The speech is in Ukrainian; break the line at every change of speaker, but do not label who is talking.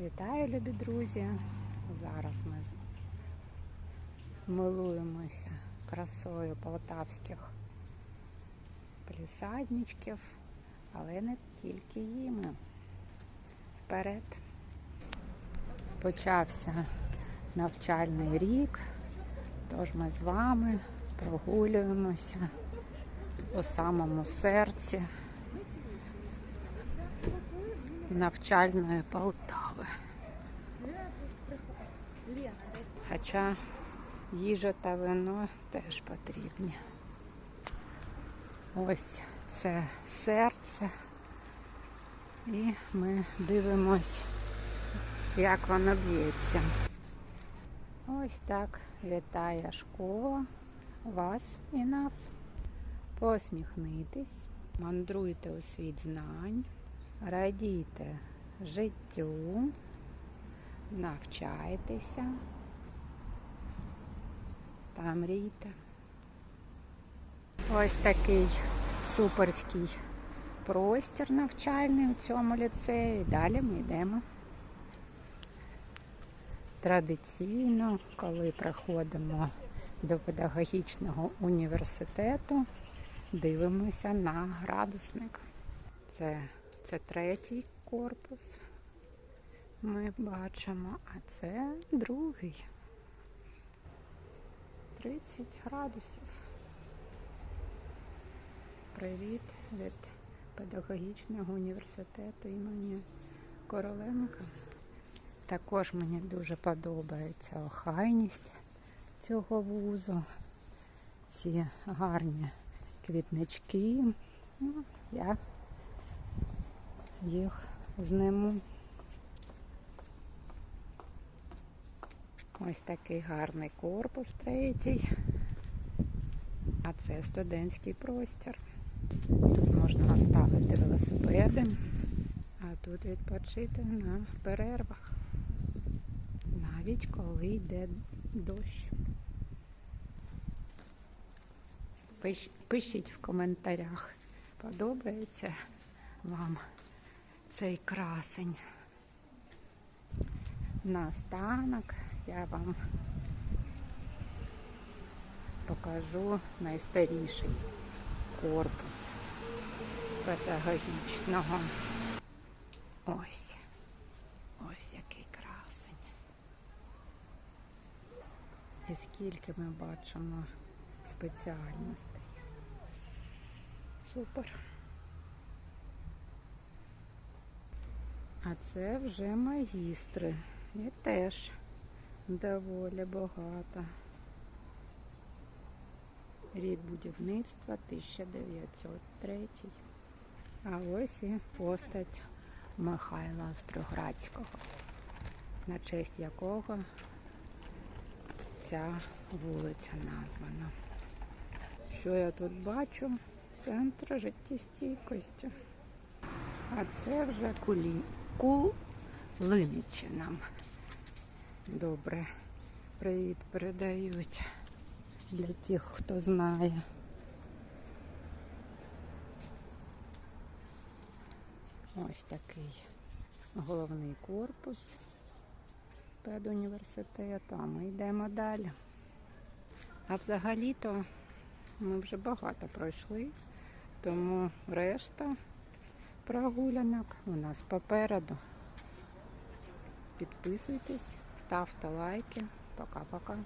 Вітаю, любі друзі! Зараз ми милуємося красою полтавських плісадничків, але не тільки їми. Вперед почався навчальний рік, тож ми з вами прогулюємося у самому серці навчальної Полтави. Хоча їжа та вино теж потрібні. Ось це серце. І ми дивимось, як воно б'ється. Ось так вітає школа вас і нас. Посміхнитись, мандруйте у світ знань, радійте життю, навчайтеся та мрійте. Ось такий суперський простір навчальний у цьому ліцеї. Далі ми йдемо. Традиційно, коли приходимо до педагогічного університету, дивимося на градусник. Це, це третій корпус. Ми бачимо, а це другий. 30 градусів. Привіт від педагогічного університету імені Короленка. Також мені дуже подобається охайність цього вузу. Ці гарні квітнички. Ну, я їх зниму. Ось такий гарний корпус третій. А це студентський простір. Тут можна оставити велосипеди, а тут відпочити на перервах. Навіть коли йде дощ. Пиш- Пишіть в коментарях, подобається вам цей красень. Наостанок я вам покажу найстаріший корпус педагогічного. Ось. Ось який красень. І скільки ми бачимо спеціальностей. Супер. А це вже магістри. І теж доволі багато. Рік будівництва 1903. А ось і постать Михайла Остроградського, на честь якого ця вулиця названа. Що я тут бачу? Центр життєстійкості. А це вже кулі... Кулиничі нам. Добре. Привіт передають для тих, хто знає. Ось такий головний корпус педуніверситету, а ми йдемо далі. А взагалі-то ми вже багато пройшли, тому решта прогулянок у нас попереду. Підписуйтесь, ставте лайки. Пока-пока.